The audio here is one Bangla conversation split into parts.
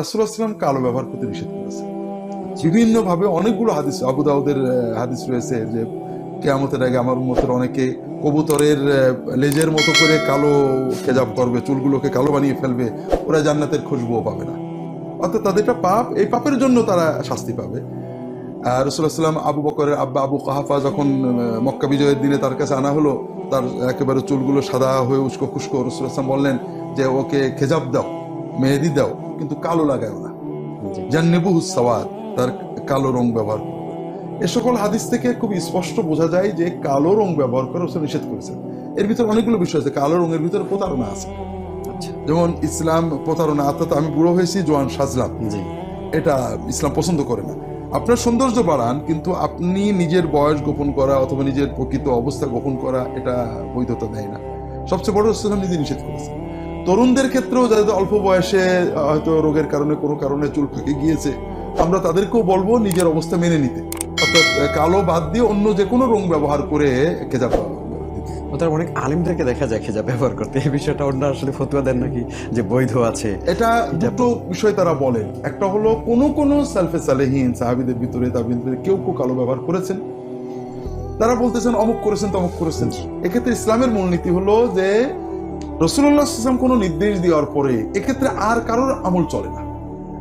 রাসুলাম কালো ব্যবহার করতে নিষেধ করেছে। বিভিন্ন ভাবে অনেকগুলো হাদিস, আবু দাউদের হাদিস রয়েছে যে কেয়ামতের আগে আমার মতের অনেকে কবুতরের লেজের মতো করে কালো খেজাব করবে, চুলগুলোকে কালো বানিয়ে ফেলবে, ওরা জান্নাতের খুশবুও পাবে না। অর্থাৎ তাদের একটা পাপ, এই পাপের জন্য তারা শাস্তি পাবে। আর রসুল্লাহাম আবু বকরের আব্বা আবু কাহাফা যখন মক্কা বিজয়ের দিনে তার কাছে আনা হলো, তার একেবারে চুলগুলো সাদা হয়ে উস্কো খুস্কো রসুল্লাহাম বললেন যে, ওকে খেজাব দাও, মেহেদি দাও। কিন্তু কালো লাগাও না। জি। জান্নেবু সাওয়াদ তার কালো রং ব্যবহার করবে। এ সকল হাদিস থেকে খুব স্পষ্ট বোঝা যায় যে কালো রং ব্যবহার করা রসুল নিষেধ করেছেন এর ভিতরে অনেকগুলো বিষয় আছে কালো রঙের ভিতরে প্রতারণা আছে। আচ্ছা। যেমন ইসলাম প্রতারণা অর্থাৎ আমি বুড়ো হয়েছি জোয়ান সাজলাম। এটা ইসলাম পছন্দ করে না। আপনার সৌন্দর্য বাড়ান কিন্তু আপনি নিজের বয়স গোপন করা অথবা নিজের প্রকৃত অবস্থা গোপন করা এটা বৈধতা দেয় না। সবচেয়ে বড় ইসলাম নিজে নিষেধ করেছে। তরুণদের ক্ষেত্রেও যাদের অল্প বয়সে হয়তো রোগের কারণে কোনো কারণে চুল ফাঁকে গিয়েছে আমরা তাদেরকেও বলব নিজের অবস্থা মেনে নিতে। অর্থাৎ কালো বাদ দিয়ে অন্য যে কোনো রং ব্যবহার করে খেজাব অনেক আলিমদেরকে দেখা যায় খেজা ব্যবহার করতে। এই বিষয়টা অন্য আসলে ফতুয়া দেন নাকি যে বৈধ আছে? এটা দুটো বিষয় তারা বলেন। একটা হলো কোন কোন সালফে সালেহীন সাহাবিদের ভিতরে তাবিদের কেউ কেউ কালো ব্যবহার করেছেন। তারা বলতেছেন অমুক করেছেন তমুক করেছেন। এক্ষেত্রে ইসলামের মূলনীতি হলো যে রসুল্লাহ ইসলাম কোনো নির্দেশ দেওয়ার পরে এক্ষেত্রে আর কারোর আমল চলে না।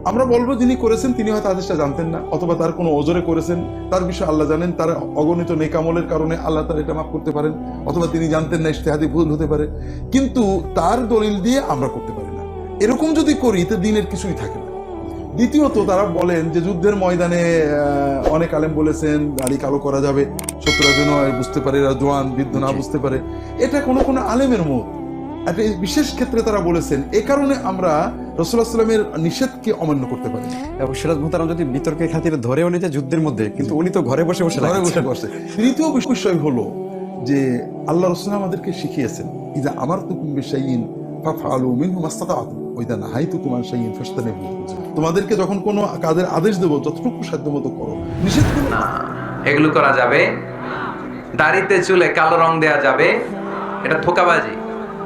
আমরা বলব যিনি করেছেন তিনি হয়তো আদেশটা জানতেন না অথবা তার কোনো ওজরে করেছেন তার বিষয়ে আল্লাহ জানেন তার অগণিত নেকামলের কারণে আল্লাহ তার এটা মাফ করতে পারেন অথবা তিনি জানতেন না ইশতেহাদি ভুল হতে পারে। কিন্তু তার দলিল দিয়ে আমরা করতে পারি না। এরকম যদি করি তো দিনের কিছুই থাকে না। দ্বিতীয়ত তারা বলেন যে যুদ্ধের ময়দানে অনেক আলেম বলেছেন দাড়ি কালো করা যাবে শত্রুরা যেন বুঝতে পারে এরা জোয়ান বৃদ্ধ না বুঝতে পারে। এটা কোনো কোনো আলেমের মত। একটা বিশেষ ক্ষেত্রে তারা বলেছেন এ কারণে আমরা রসুল্লাহ সাল্লামের নিষেধকে অমান্য করতে পারি। এবং সিরাজ মোহতারাম যদি বিতর্কের খাতিরে ধরেও নিতে যুদ্ধের মধ্যে কিন্তু উনি তো ঘরে বসে বসে ঘরে বসে বসে। তৃতীয় বিষয় হলো যে আল্লাহ রসুল আমাদেরকে শিখিয়েছেন ইদা আমার তুকুম বিশাইন ফাফআলু মিনহু মাস্তাতাআতুম ওয়া ইদা নাহাইতুকুম আন শাইইন ফাজতানিবু তোমাদেরকে যখন কোনো কাজের আদেশ দেব যতটুকু সাধ্যমতো করো। নিষেধ করো না। না এগুলো করা যাবে। দাড়িতে চুলে কালো রং দেয়া যাবে। এটা ধোকাবাজি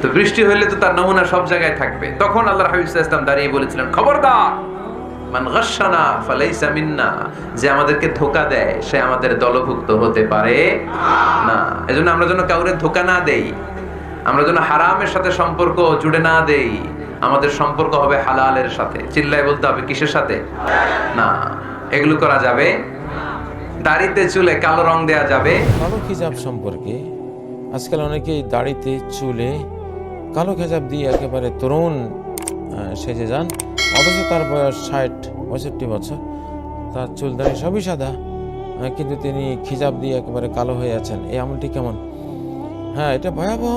তো বৃষ্টি হইলে তো তার নমুনা সব জায়গায় থাকবে। তখন আল্লাহ হাবিব ওয়াসাল্লাম দাঁড়িয়ে বলেছিলেন, খবরদার, মান গাশানা ফালাইসা যে আমাদেরকে ধোকা দেয়, সে আমাদের দলভুক্ত হতে পারে না। এজন্য আমরা যেন কাউরে ধোকা না দেই, আমরা যেন হারামের সাথে সম্পর্ক জুড়ে না দেই, আমাদের সম্পর্ক হবে হালালের সাথে। চিল্লায় বলতে হবে কিসের সাথে? না, এগুলো করা যাবে। দাড়িতে চুলে কালো রং দেয়া যাবে। কালো খিজাব সম্পর্কে আজকাল অনেকেই দাড়িতে চুলে কালো খেজাব দিয়ে একেবারে তরুণ সেজে যান। অথচ তার বয়স ষাট, পঁয়ষট্টি বছর। তার চুল দাড়ি সবই সাদা কিন্তু তিনি খিজাব দিয়ে একেবারে কালো হয়ে আছেন। এই আমলটি কেমন? হ্যাঁ এটা ভয়াবহ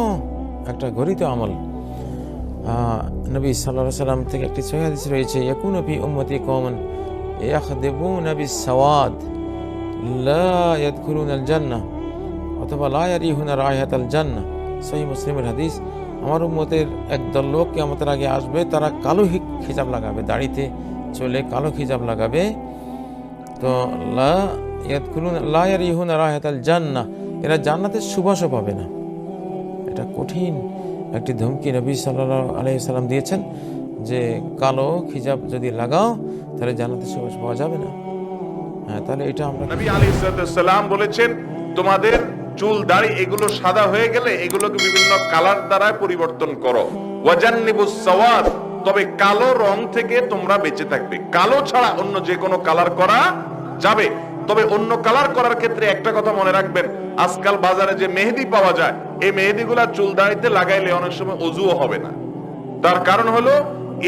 একটা গরিত আমল। নবী সাল্লাহ সাল্লাম থেকে একটি সহিদিস রয়েছে, ইয়াকুন উম্মতি কমন ইয়াখদিবুন বিস সাওয়াদ লা ইয়াদখুলুনাল জান্নাহ অথবা লা ইয়ারিহুনা রায়হাতাল জান্নাহ সহিহ মুসলিমের হাদিস। আমার উম্মতের একদল লোক কিয়ামতের আগে আসবে, তারা কালো খিজাব লাগাবে, দাড়িতে চলে কালো খিজাব লাগাবে। তো লা ইয়াদখুলুন, লা ইয়ারিহুনা রায়হাতাল জান্নাহ, এরা জান্নাতের সুবাসও পাবে না। এটা কঠিন একটি ধমকি নবী সাল্লাহ আলাইসাল্লাম দিয়েছেন যে, কালো খিজাব যদি লাগাও, তাহলে জান্নাতের সুবাস পাওয়া যাবে না। হ্যাঁ তাহলে এটা আমরা নবী বলেছেন, তোমাদের চুল দাড়ি এগুলো সাদা হয়ে গেলে এগুলোকে বিভিন্ন কালার দ্বারা পরিবর্তন করো। ওয়াজান্নিবুস তবে কালো রং থেকে তোমরা বেঁচে থাকবে। কালো ছাড়া অন্য যে কোনো কালার করা যাবে। তবে অন্য কালার করার ক্ষেত্রে একটা কথা মনে রাখবেন, আজকাল বাজারে যে মেহেদি পাওয়া যায়, এই মেহেদিগুলা চুল দাড়িতে লাগাইলে অনেক সময় অজুও হবে না। তার কারণ হলো,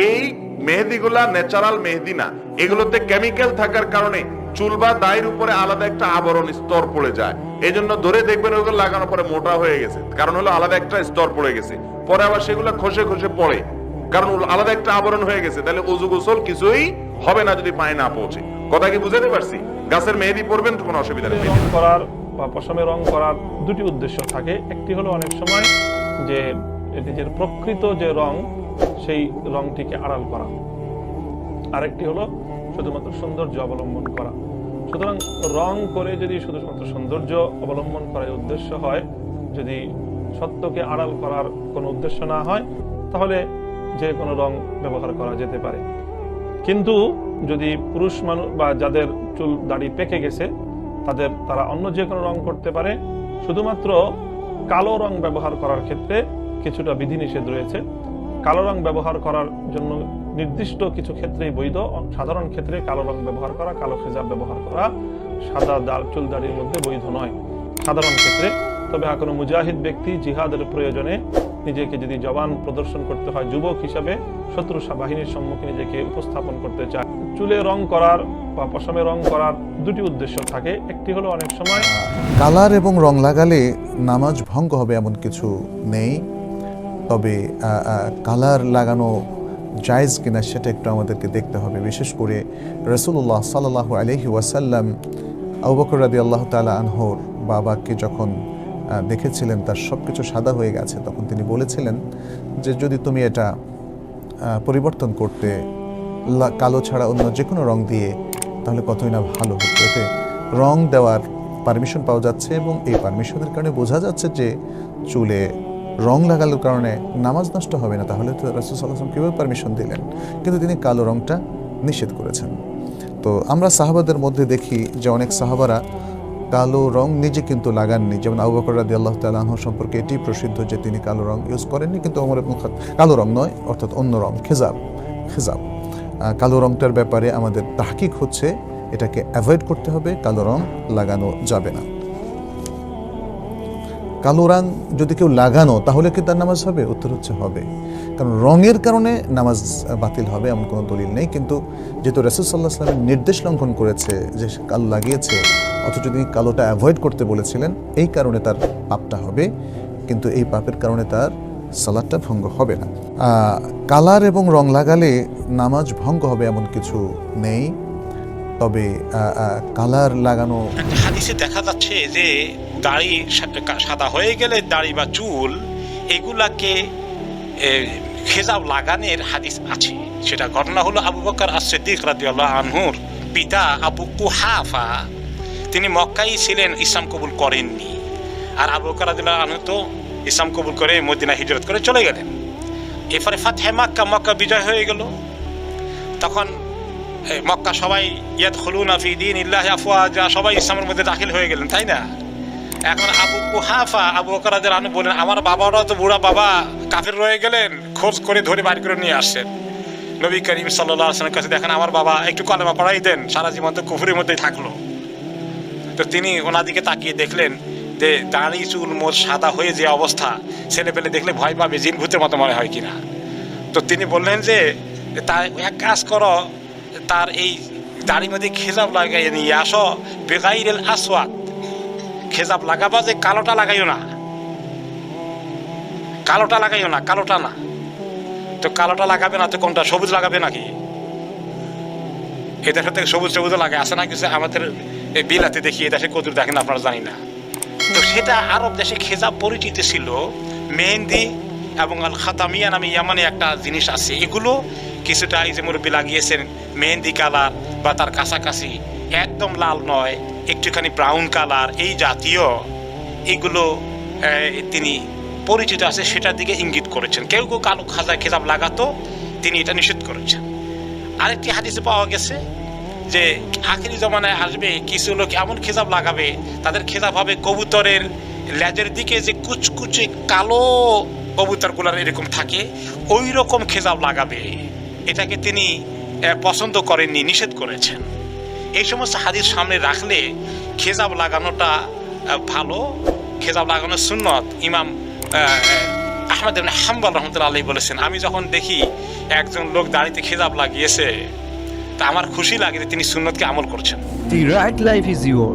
এই মেহেদিগুলা ন্যাচারাল মেহেদি না। এগুলোতে কেমিক্যাল থাকার কারণে চুল বা দায়ের উপরে আলাদা একটা আবরণ স্তর পড়ে যায়। এই জন্য ধরে দেখবেন ওগুলো লাগানোর পরে মোটা হয়ে গেছে। কারণ হলো আলাদা একটা স্তর পড়ে গেছে। পরে আবার সেগুলো খসে খসে পড়ে। কারণ আলাদা একটা আবরণ হয়ে গেছে, তাহলে অজু গোসল কিছুই হবে না যদি পায়ে না পৌঁছে। কথা কি বুঝাতে পারছি? গাছের মেহেদি পড়বেন তো কোনো অসুবিধা নেই। করার বা পশমে রং করার দুটি উদ্দেশ্য থাকে। একটি হলো অনেক সময় যে নিজের প্রকৃত যে রং, সেই রংটিকে আড়াল করা। আরেকটি হলো শুধুমাত্র সৌন্দর্য অবলম্বন করা। সুতরাং রং করে যদি শুধুমাত্র সৌন্দর্য অবলম্বন করার উদ্দেশ্য হয়, যদি সত্যকে আড়াল করার কোনো উদ্দেশ্য না হয়, তাহলে যে কোনো রং ব্যবহার করা যেতে পারে। কিন্তু যদি পুরুষ মানুষ বা যাদের চুল দাড়ি পেকে গেছে, তাদের তারা অন্য যে কোনো রং করতে পারে, শুধুমাত্র কালো রং ব্যবহার করার ক্ষেত্রে কিছুটা বিধিনিষেধ রয়েছে। কালো রং ব্যবহার করার জন্য নির্দিষ্ট কিছু ক্ষেত্রেই বৈধ, সাধারণ ক্ষেত্রে কালো রং ব্যবহার করা, কালো খেজাব ব্যবহার করা, সাদা দাড় চুল দাড়ির মধ্যে বৈধ নয়। সাধারণ ক্ষেত্রে। তবে কোনো মুজাহিদ ব্যক্তি জিহাদের প্রয়োজনে নিজেকে যদি জবান প্রদর্শন করতে হয় যুবক হিসাবে, শত্রু বাহিনীর সম্মুখে নিজেকে উপস্থাপন করতে চায়। চুলে রং করার বা পশমে রং করার দুটি উদ্দেশ্য থাকে। একটি হলো অনেক সময় কালার এবং রং লাগালে নামাজ ভঙ্গ হবে এমন কিছু নেই। তবে কালার লাগানো জায়েজ কিনা সেটা একটু আমাদেরকে দেখতে হবে। বিশেষ করে রসুল্লাহ সাল্লাহ আলহি ওয়াসাল্লাম আবু রাদি আল্লাহ তালা আনহর বাবাকে যখন দেখেছিলেন, তার সব কিছু সাদা হয়ে গেছে, তখন তিনি বলেছিলেন যে যদি তুমি এটা পরিবর্তন করতে কালো ছাড়া অন্য যে কোনো রং দিয়ে, তাহলে কতই না ভালো হতো। এতে রং দেওয়ার পারমিশন পাওয়া যাচ্ছে এবং এই পারমিশনের কারণে বোঝা যাচ্ছে যে চুলে রং লাগানোর কারণে নামাজ নষ্ট হবে না, তাহলে তো রাসুল কীভাবে পারমিশন দিলেন। কিন্তু তিনি কালো রংটা নিষেধ করেছেন। তো আমরা সাহাবাদের মধ্যে দেখি যে অনেক সাহাবারা কালো রং নিজে কিন্তু লাগাননি। যেমন আবু বকর রাদি আল্লাহ তালাহ সম্পর্কে এটি প্রসিদ্ধ যে তিনি কালো রং ইউজ করেননি, কিন্তু অমর ইবনুল খাত, কালো রং নয়, অর্থাৎ অন্য রং, খেজাব খেজাব। কালো রংটার ব্যাপারে আমাদের তাহকিক হচ্ছে এটাকে অ্যাভয়েড করতে হবে, কালো রং লাগানো যাবে না। কালো রং যদি কেউ লাগানো, তাহলে কি তার নামাজ হবে? উত্তর হচ্ছে হবে। কারণ রঙের কারণে নামাজ বাতিল হবে এমন কোনো দলিল নেই। কিন্তু যেহেতু রসুল সাল্লাহ সাল্লামের নির্দেশ লঙ্ঘন করেছে যে কালো লাগিয়েছে, অথচ তিনি কালোটা অ্যাভয়েড করতে বলেছিলেন, এই কারণে তার পাপটা হবে। কিন্তু এই পাপের কারণে তার সালাদটা ভঙ্গ হবে না। কালার এবং রং লাগালে নামাজ ভঙ্গ হবে এমন কিছু নেই। তবে কালার লাগানো একটা হাদিসে দেখা যাচ্ছে যে দাড়ি সাদা হয়ে গেলে দাড়ি বা চুল, এগুলাকে খেজাব লাগানোর হাদিস আছে। সেটা ঘটনা হলো আবু বকর as-সিদ্দিক রাদিয়াল্লাহু আনহুর পিতা আবু কুহাফা, তিনি মক্কাই ছিলেন, ইসলাম কবুল করেননি। আর আবু বকর রাদিয়াল্লাহু আনহু তো ইসলাম কবুল করে মদিনা হিজরত করে চলে গেলেন। এরপরে ফাতহে মাক্কা, মক্কা বিজয় হয়ে গেল। তখন মক্কা সবাই ইয়াদ হলুন আফি দিন ইল্লাহ আফওয়াজা, সবাই ইসলামের মধ্যে দাখিল হয়ে গেলেন, তাই না? এখন আবু কুহাফা, আবু বকরাদের আনু বলেন আমার বাবারাও তো বুড়া বাবা কাফের রয়ে গেলেন, খোঁজ করে ধরে বাড়ি করে নিয়ে আসছেন। নবী করিম সাল্লাহ আসলামের কাছে দেখেন, আমার বাবা একটু কলেমা পড়াই দেন, সারা জীবন তো কুফুরের মধ্যেই থাকল। তো তিনি ওনার দিকে তাকিয়ে দেখলেন যে, দাঁড়ি, চুল, মোর সাদা হয়ে যে অবস্থা ছেলে পেলে দেখলে ভয় পাবে, জিন ভূতের মতো মনে হয় কিনা? তো তিনি বললেন যে তার এক কাজ করো, তার এই দাড়ির মধ্যে খেজাব লাগাই নিয়ে আসো, বেগাইরেল আসওয়াত খেজাব লাগাবা যে কালোটা লাগাইও না। কালোটা লাগাইও না, কালোটা না। তো কালোটা লাগাবে না, তো কোনটা, সবুজ লাগাবে নাকি? এদের সাথে সবুজ সবুজ লাগে আসে না কিছু? আমাদের এই বিলাতে দেখি এ দেশে কদুর দেখেন আপনারা, জানি না। তো সেটা আরব দেশে খেজাব পরিচিত ছিল। মেহেন্দি এবং আল খাতামিয়া নামে ইয়ামানে একটা জিনিস আছে। এগুলো কিছুটা এই যে মুরব্বী লাগিয়েছেন, মেহেন্দি কালার বা তার কাছাকাছি, একদম লাল নয়। একটুখানি ব্রাউন কালার এই জাতীয় এগুলো তিনি পরিচিত আছে, সেটার দিকে ইঙ্গিত করেছেন। কেউ কেউ কালো খাজা খেজাব লাগাতো, তিনি এটা নিষেধ করেছেন। আরেকটি হাদিসে পাওয়া গেছে যে, আখেরি জমানায় আসবে, কিছু লোক এমন খেজাব লাগাবে, তাদের খেজাব হবে কবুতরের লেজের দিকে যে কুচকুচে কালো কবুতরগুলার এরকম থাকে ওই রকম খেজাব লাগাবে। এটাকে তিনি পছন্দ করেননি, নিষেধ করেছেন। এই সমস্ত হাদিস সামনে রাখলে খেজাব লাগানোটা ভালো। খেজাব লাগানো সুন্নত ইমাম আহমেদ হাম্বল রহমতুল্লাহ আলী বলেছেন, আমি যখন দেখি একজন লোক দাড়িতে খেজাব লাগিয়েছে, তা আমার খুশি লাগে যে তিনি সুন্নতকে আমল করছেন। The right life is your